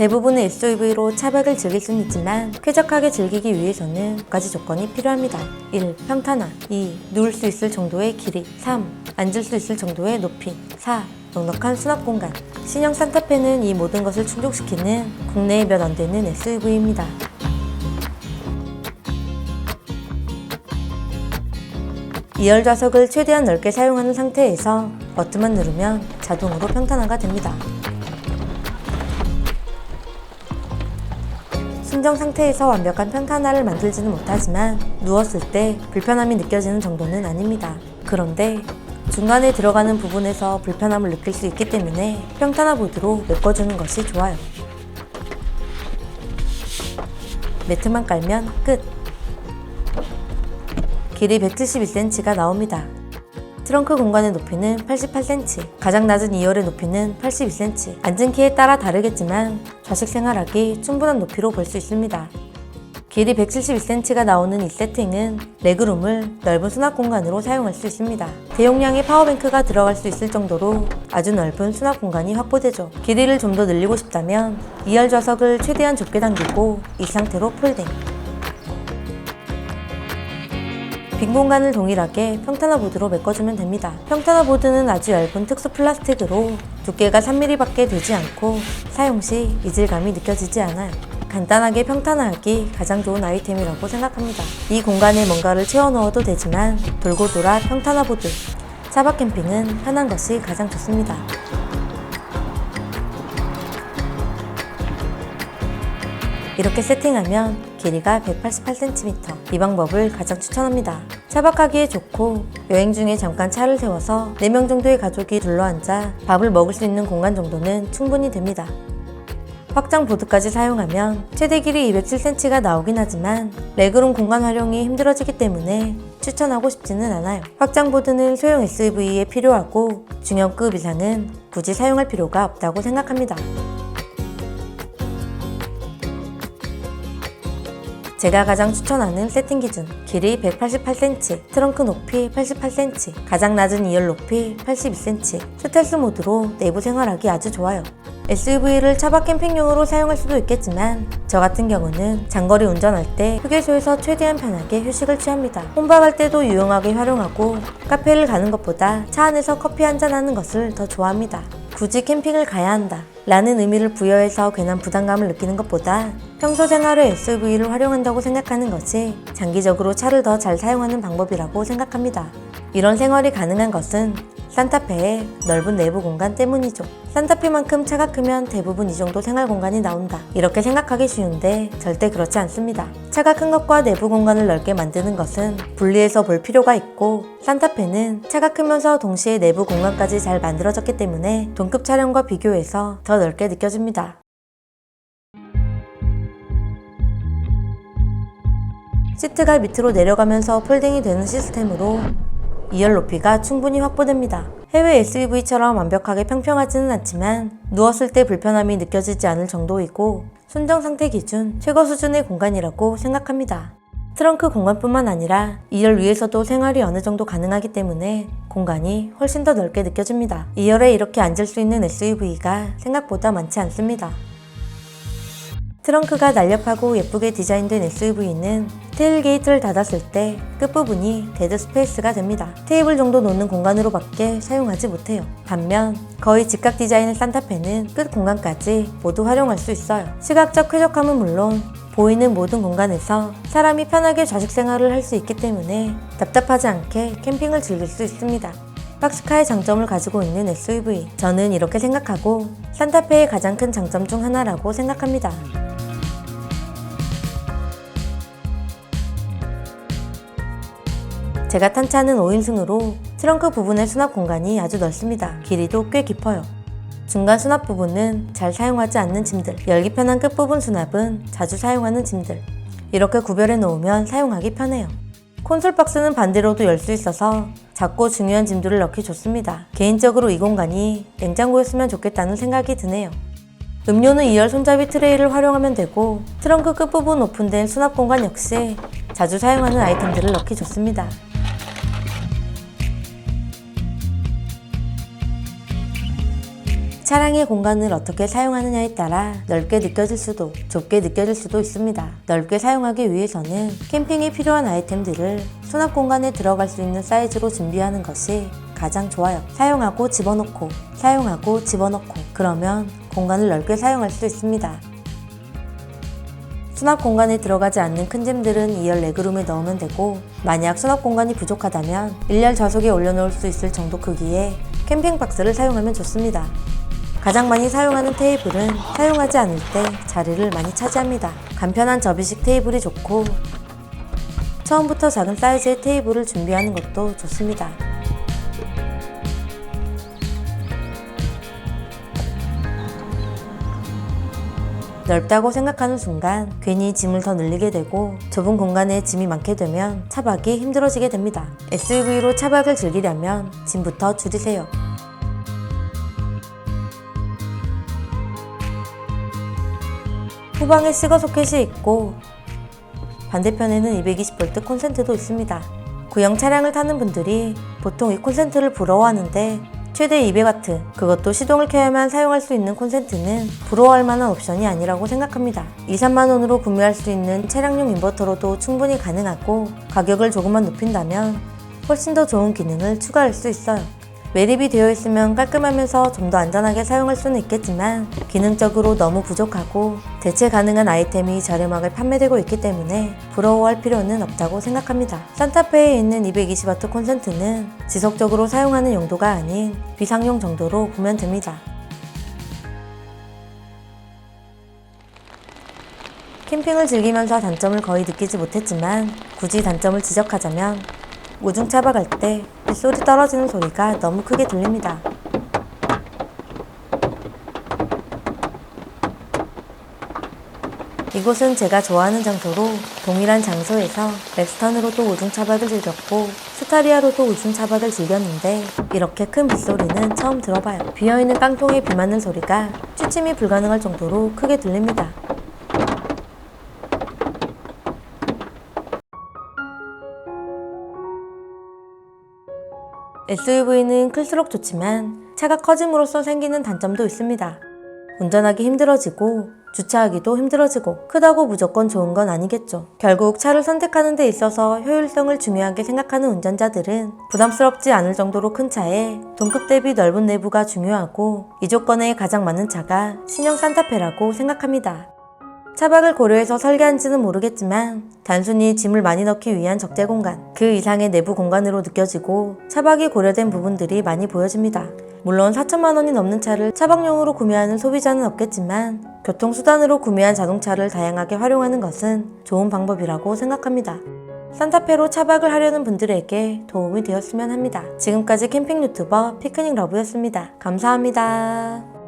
대부분의 SUV로 차박을 즐길 수는 있지만 쾌적하게 즐기기 위해서는 두 가지 조건이 필요합니다. 1. 평탄화 2. 누울 수 있을 정도의 길이 3. 앉을 수 있을 정도의 높이 4. 넉넉한 수납 공간 신형 산타페는 이 모든 것을 충족시키는 국내에 몇 안 되는 SUV입니다. 2열 좌석을 최대한 넓게 사용하는 상태에서 버튼만 누르면 자동으로 평탄화가 됩니다. 순정 상태에서 완벽한 평탄화를 만들지는 못하지만 누웠을 때 불편함이 느껴지는 정도는 아닙니다. 그런데 중간에 들어가는 부분에서 불편함을 느낄 수 있기 때문에 평탄화 보드로 메꿔주는 것이 좋아요. 매트만 깔면 끝! 길이 171cm가 나옵니다. 트렁크 공간의 높이는 88cm, 가장 낮은 2열의 높이는 82cm. 앉은 키에 따라 다르겠지만 좌식 생활하기 충분한 높이로 볼 수 있습니다. 길이 171cm가 나오는 이 세팅은 레그룸을 넓은 수납 공간으로 사용할 수 있습니다. 대용량의 파워뱅크가 들어갈 수 있을 정도로 아주 넓은 수납 공간이 확보되죠. 길이를 좀 더 늘리고 싶다면 2열 좌석을 최대한 좁게 당기고 이 상태로 폴딩. 빈 공간을 동일하게 평탄화 보드로 메꿔주면 됩니다. 평탄화 보드는 아주 얇은 특수 플라스틱으로 두께가 3mm밖에 되지 않고 사용 시 이질감이 느껴지지 않아요. 간단하게 평탄화하기 가장 좋은 아이템이라고 생각합니다. 이 공간에 뭔가를 채워 넣어도 되지만 돌고 돌아 평탄화 보드. 차박 캠핑은 편한 것이 가장 좋습니다. 이렇게 세팅하면 길이가 188cm. 이 방법을 가장 추천합니다. 차박하기에 좋고 여행 중에 잠깐 차를 세워서 4명 정도의 가족이 둘러앉아 밥을 먹을 수 있는 공간 정도는 충분히 됩니다. 확장 보드까지 사용하면 최대 길이 207cm가 나오긴 하지만 레그룸 공간 활용이 힘들어지기 때문에 추천하고 싶지는 않아요. 확장 보드는 소형 SUV에 필요하고 중형급 이상은 굳이 사용할 필요가 없다고 생각합니다. 제가 가장 추천하는 세팅 기준 길이 188cm, 트렁크 높이 88cm, 가장 낮은 2열 높이 82cm 스텔스 모드로 내부 생활하기 아주 좋아요. SUV를 차박 캠핑용으로 사용할 수도 있겠지만 저 같은 경우는 장거리 운전할 때 휴게소에서 최대한 편하게 휴식을 취합니다. 혼밥할 때도 유용하게 활용하고 카페를 가는 것보다 차 안에서 커피 한잔 하는 것을 더 좋아합니다. 굳이 캠핑을 가야 한다. 라는 의미를 부여해서 괜한 부담감을 느끼는 것보다 평소 생활에 SUV를 활용한다고 생각하는 것이 장기적으로 차를 더 잘 사용하는 방법이라고 생각합니다. 이런 생활이 가능한 것은 산타페의 넓은 내부 공간 때문이죠. 산타페만큼 차가 크면 대부분 이 정도 생활 공간이 나온다. 이렇게 생각하기 쉬운데 절대 그렇지 않습니다. 차가 큰 것과 내부 공간을 넓게 만드는 것은 분리해서 볼 필요가 있고 산타페는 차가 크면서 동시에 내부 공간까지 잘 만들어졌기 때문에 동급 차량과 비교해서 더 넓게 느껴집니다. 시트가 밑으로 내려가면서 폴딩이 되는 시스템으로 2열 높이가 충분히 확보됩니다. 해외 SUV처럼 완벽하게 평평하지는 않지만 누웠을 때 불편함이 느껴지지 않을 정도이고 순정 상태 기준 최고 수준의 공간이라고 생각합니다. 트렁크 공간뿐만 아니라 2열 위에서도 생활이 어느 정도 가능하기 때문에 공간이 훨씬 더 넓게 느껴집니다. 2열에 이렇게 앉을 수 있는 SUV가 생각보다 많지 않습니다. 트렁크가 날렵하고 예쁘게 디자인된 SUV는 테일게이트를 닫았을 때 끝부분이 데드 스페이스가 됩니다. 테이블 정도 놓는 공간으로밖에 사용하지 못해요. 반면 거의 직각 디자인의 산타페는 끝 공간까지 모두 활용할 수 있어요. 시각적 쾌적함은 물론 보이는 모든 공간에서 사람이 편하게 좌식 생활을 할 수 있기 때문에 답답하지 않게 캠핑을 즐길 수 있습니다. 박스카의 장점을 가지고 있는 SUV. 저는 이렇게 생각하고 산타페의 가장 큰 장점 중 하나라고 생각합니다. 제가 탄 차는 5인승으로 트렁크 부분의 수납 공간이 아주 넓습니다. 길이도 꽤 깊어요. 중간 수납 부분은 잘 사용하지 않는 짐들, 열기 편한 끝부분 수납은 자주 사용하는 짐들. 이렇게 구별해 놓으면 사용하기 편해요. 콘솔 박스는 반대로도 열 수 있어서 작고 중요한 짐들을 넣기 좋습니다. 개인적으로 이 공간이 냉장고였으면 좋겠다는 생각이 드네요. 음료는 2열 손잡이 트레이를 활용하면 되고 트렁크 끝부분 오픈된 수납 공간 역시 자주 사용하는 아이템들을 넣기 좋습니다. 차량의 공간을 어떻게 사용하느냐에 따라 넓게 느껴질 수도 좁게 느껴질 수도 있습니다. 넓게 사용하기 위해서는 캠핑에 필요한 아이템들을 수납 공간에 들어갈 수 있는 사이즈로 준비하는 것이 가장 좋아요. 사용하고 집어넣고 사용하고 집어넣고 그러면 공간을 넓게 사용할 수 있습니다. 수납 공간에 들어가지 않는 큰 짐들은 2열 레그룸에 넣으면 되고 만약 수납 공간이 부족하다면 1열 좌석에 올려놓을 수 있을 정도 크기의 캠핑 박스를 사용하면 좋습니다. 가장 많이 사용하는 테이블은 사용하지 않을 때 자리를 많이 차지합니다. 간편한 접이식 테이블이 좋고 처음부터 작은 사이즈의 테이블을 준비하는 것도 좋습니다. 넓다고 생각하는 순간 괜히 짐을 더 늘리게 되고 좁은 공간에 짐이 많게 되면 차박이 힘들어지게 됩니다. SUV로 차박을 즐기려면 짐부터 줄이세요. 후방에 시거 소켓이 있고 반대편에는 220V 콘센트도 있습니다. 구형 차량을 타는 분들이 보통 이 콘센트를 부러워하는데 최대 200W, 그것도 시동을 켜야만 사용할 수 있는 콘센트는 부러워할 만한 옵션이 아니라고 생각합니다. 2, 3만 원으로 구매할 수 있는 차량용 인버터로도 충분히 가능하고 가격을 조금만 높인다면 훨씬 더 좋은 기능을 추가할 수 있어요. 매립이 되어 있으면 깔끔하면서 좀 더 안전하게 사용할 수는 있겠지만 기능적으로 너무 부족하고 대체 가능한 아이템이 저렴하게 판매되고 있기 때문에 부러워할 필요는 없다고 생각합니다. 산타페에 있는 220W 콘센트는 지속적으로 사용하는 용도가 아닌 비상용 정도로 보면 됩니다. 캠핑을 즐기면서 단점을 거의 느끼지 못했지만 굳이 단점을 지적하자면 우중 차박할 때 빗소리 떨어지는 소리가 너무 크게 들립니다. 이곳은 제가 좋아하는 장소로 동일한 장소에서 렉스턴으로도 우중 차박을 즐겼고 스타리아로도 우중 차박을 즐겼는데 이렇게 큰 빗소리는 처음 들어봐요. 비어있는 깡통에 비 맞는 소리가 취침이 불가능할 정도로 크게 들립니다. SUV는 클수록 좋지만 차가 커짐으로써 생기는 단점도 있습니다. 운전하기 힘들어지고 주차하기도 힘들어지고 크다고 무조건 좋은 건 아니겠죠. 결국 차를 선택하는 데 있어서 효율성을 중요하게 생각하는 운전자들은 부담스럽지 않을 정도로 큰 차에 동급 대비 넓은 내부가 중요하고 이 조건에 가장 맞는 차가 신형 산타페라고 생각합니다. 차박을 고려해서 설계한지는 모르겠지만 단순히 짐을 많이 넣기 위한 적재 공간, 그 이상의 내부 공간으로 느껴지고 차박이 고려된 부분들이 많이 보여집니다. 물론 4천만 원이 넘는 차를 차박용으로 구매하는 소비자는 없겠지만 교통수단으로 구매한 자동차를 다양하게 활용하는 것은 좋은 방법이라고 생각합니다. 산타페로 차박을 하려는 분들에게 도움이 되었으면 합니다. 지금까지 캠핑 유튜버 피크닉 러브였습니다. 감사합니다.